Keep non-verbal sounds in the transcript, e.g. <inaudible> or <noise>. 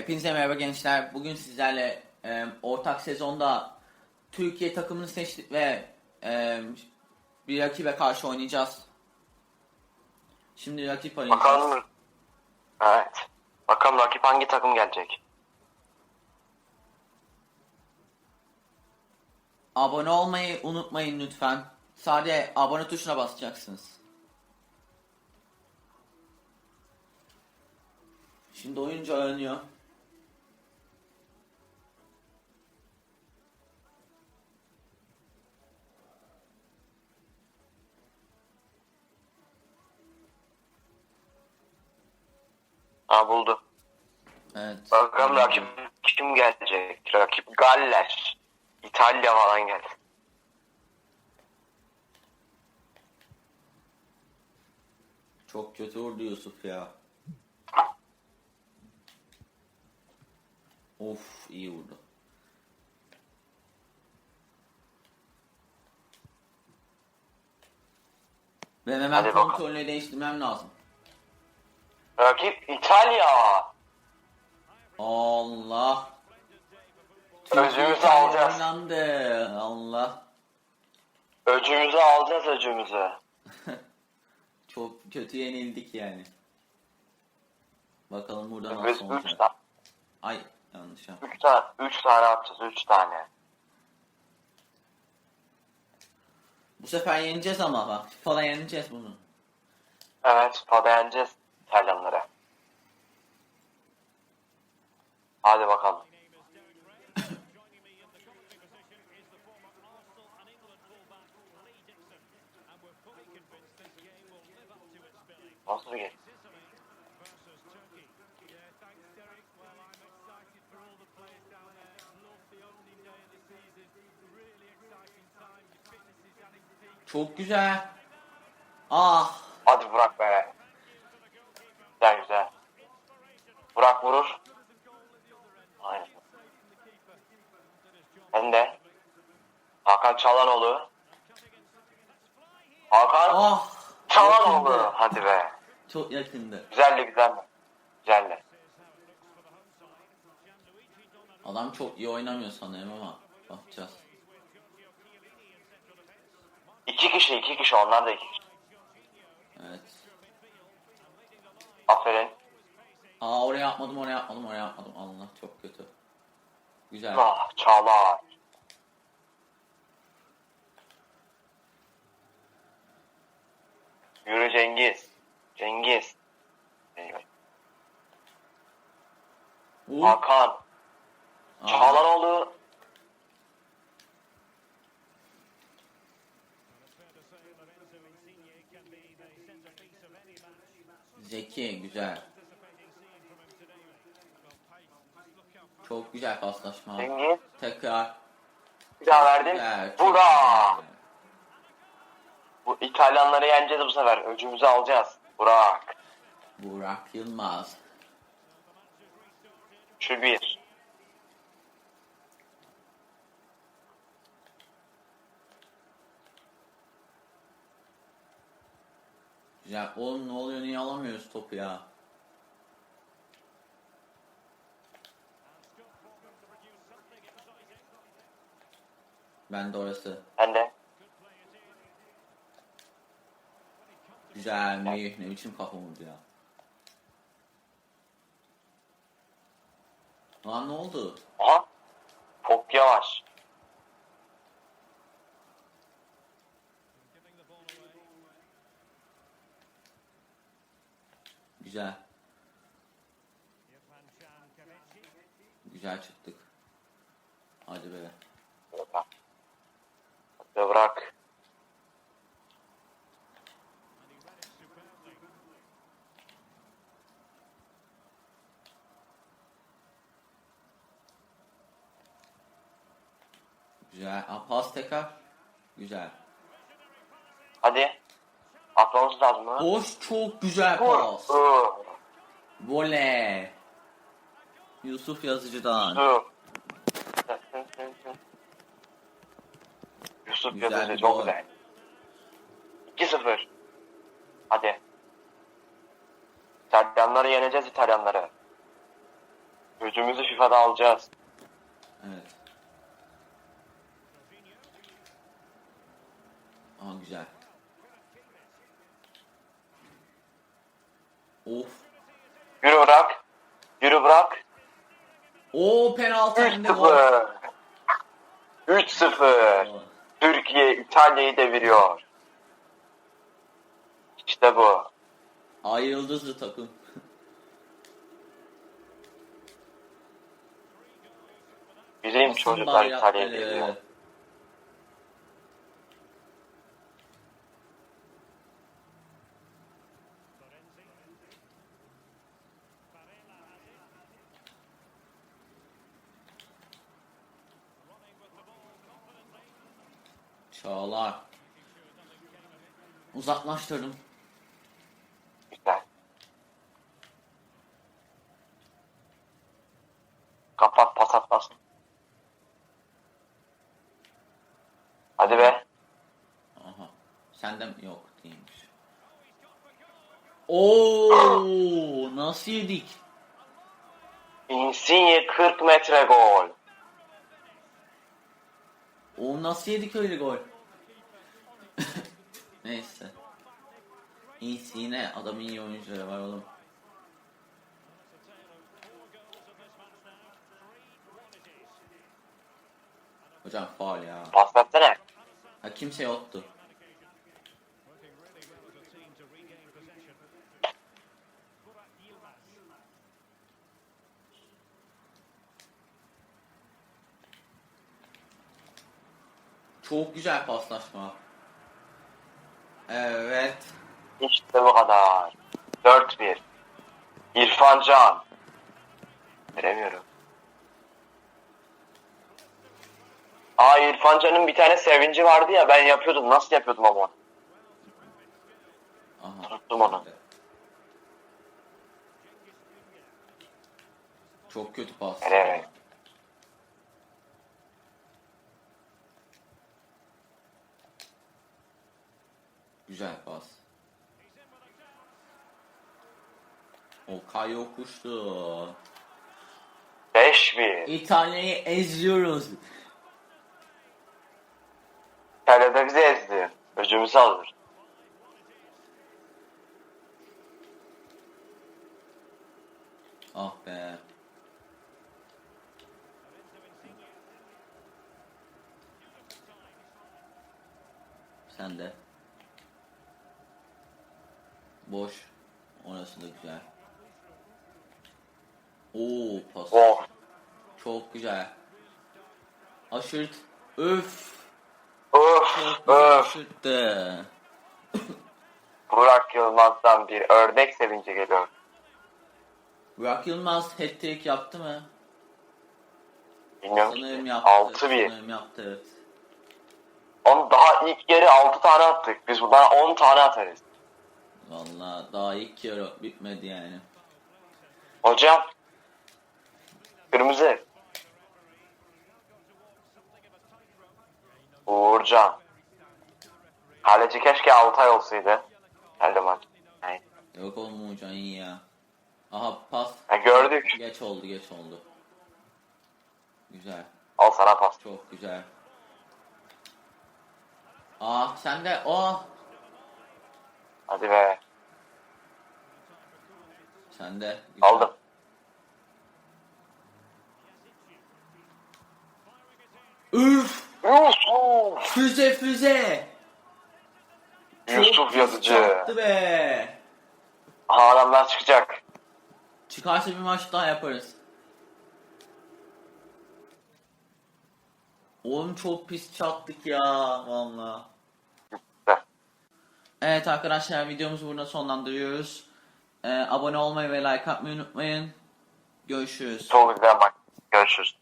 Hepinize merhaba gençler. Bugün sizlerle e, ortak sezonda Türkiye takımını seçtik ve e, bir rakibe karşı oynayacağız. Şimdi rakip arayacağız. Bakalım. Evet. Bakalım rakip hangi takım gelecek? Abone olmayı unutmayın lütfen. Sadece abone tuşuna basacaksınız. Şimdi oyuncu aranıyor. Ha buldu. Evet. Bakalım rakip kim gelecek? Rakip Galler. İtalya falan geldi. Çok kötü vurdu Yusuf ya. Of iyi vurdu. Ben hemen kontrolünü değiştirmem lazım. Rakip İtalya. Allah. Öcümüzü Türkiye alacağız. Oynandı. Allah. Öcümüzü alacağız öcümüzü. <laughs> Çok kötü yenildik yani. Bakalım burada Biz nasıl 3 olacak. tane, Ay yanlış yaptım. üç tane, üç tane atacağız. 3 tane. Bu sefer yeneceğiz ama bak. Falan yeneceğiz bunu. Evet. Beğeneceğiz İtalyanları. Hadi bakalım. Nasıl game? Çok güzel. Ah. Hadi Burak be. Güzel güzel. Burak vurur. Aynen. Ben de. Hakan Çalanoğlu. Hakan Ah. Çalanoğlu. yakındı. Hadi be. Çok yakındı. Güzeldi güzeldi. Güzeldi. Adam çok iyi oynamıyor sanırım ama bakacağız. İki kişi iki kişi onlar da iki kişi. Evet. Aferin. Aa oraya atmadım oraya atmadım oraya atmadım. Allah çok kötü. Güzel. Ah Çağlar. Yürü Cengiz. Cengiz. Eyvah. Vur. Hakan. Aa, Çağlanoğlu. Zeki güzel. Çok güzel paslaşma. Cengiz. Tekrar. Bir daha verdim. Güzel, çok Burak. Bu İtalyanları yeneceğiz bu sefer. Öcümüzü alacağız. Burak. Burak Yılmaz. Şu bir. Güzel. Oğlum ne oluyor niye alamıyoruz topu ya? Ben de orası. Ben de. Güzel mi? Ne biçim kafa vurdu ya? Lan ne oldu? Aha. Çok yavaş. Güzel. Güzel çıktık. Hadi be. Hadi bırak. Güzel. Aa, pas tekrar. Güzel. Hadi. Atmamız lazım ha. Boş çok güzel Vur. pas. Vur. Voley. Yusuf Yazıcı'dan. Yusuf. Yusuf Güzel Yazıcı çok gol. güzel. 2-0. Hadi. İtalyanları yeneceğiz İtalyanları. Öcümüzü FIFA'da alacağız. Evet. Aa güzel. Of. Yürü bırak. Yürü bırak. Oo penaltı hem de gol. 3-0. 3-0. Türkiye İtalya'yı deviriyor. İşte bu. Ay yıldızlı takım. Bizim çocuklar İtalya'yı bayrakları. deviriyor. Çağlar. Uzaklaştırdım. Güzel. Kapat pas atmasın. Hadi be. Aha. Sende mi? Yok değilmiş. Oo nasıl yedik? Insigne 40 metre gol. O nasıl yedik öyle gol? Neyse. İyisi yine adamın iyi oyuncuları var oğlum. Hocam faul ya. Pas versene. Ha kimse yoktu. Çok güzel paslaşma. Evet. İşte bu kadar. 4-1. İrfan Can. Veremiyorum. Aa İrfan Can'ın bir tane sevinci vardı ya ben yapıyordum. Nasıl yapıyordum ama? Aha. Tuttum onu. Çok kötü pas. Evet. Güzel pas. O Kayo kuştu. 5-1. İtalya'yı eziyoruz. İtalya'da bizi ezdi. Öcümüzü alır. Ah be. Sen de. Boş. Orası da güzel. Oo pas. Oh. Çok güzel. Aşırt. Öf. Öf öf. aşırttı. <coughs> Burak Yılmaz'dan bir örnek sevinci geliyor. Burak Yılmaz hat-trick yaptı mı? Bilmiyorum Sanırım ki. yaptı. 6-1. Sanırım yaptı evet. Onu daha ilk yeri 6 tane attık. Biz buradan 10 tane atarız. Vallahi daha ilk yarı bitmedi yani. Hocam. Kırmızı. Uğurcan. Kaleci keşke Altay olsaydı. Geldi maç. Yani, Yok oğlum Uğurcan iyi ya. Aha pas. ha, gördük. Geç oldu geç oldu. Güzel. Al sana pas. Çok güzel. Ah sen de oh. Hadi be. Sen de. Aldım. Üf. Yusuf. Füze füze. Yusuf Yazıcı. çarptı be. Adamlar çıkacak. Çıkarsa bir maç daha yaparız. Oğlum çok pis çattık ya valla. Evet arkadaşlar videomuzu burada sonlandırıyoruz. Ee, abone olmayı ve like atmayı unutmayın. Görüşürüz. Çok güzel. Görüşürüz.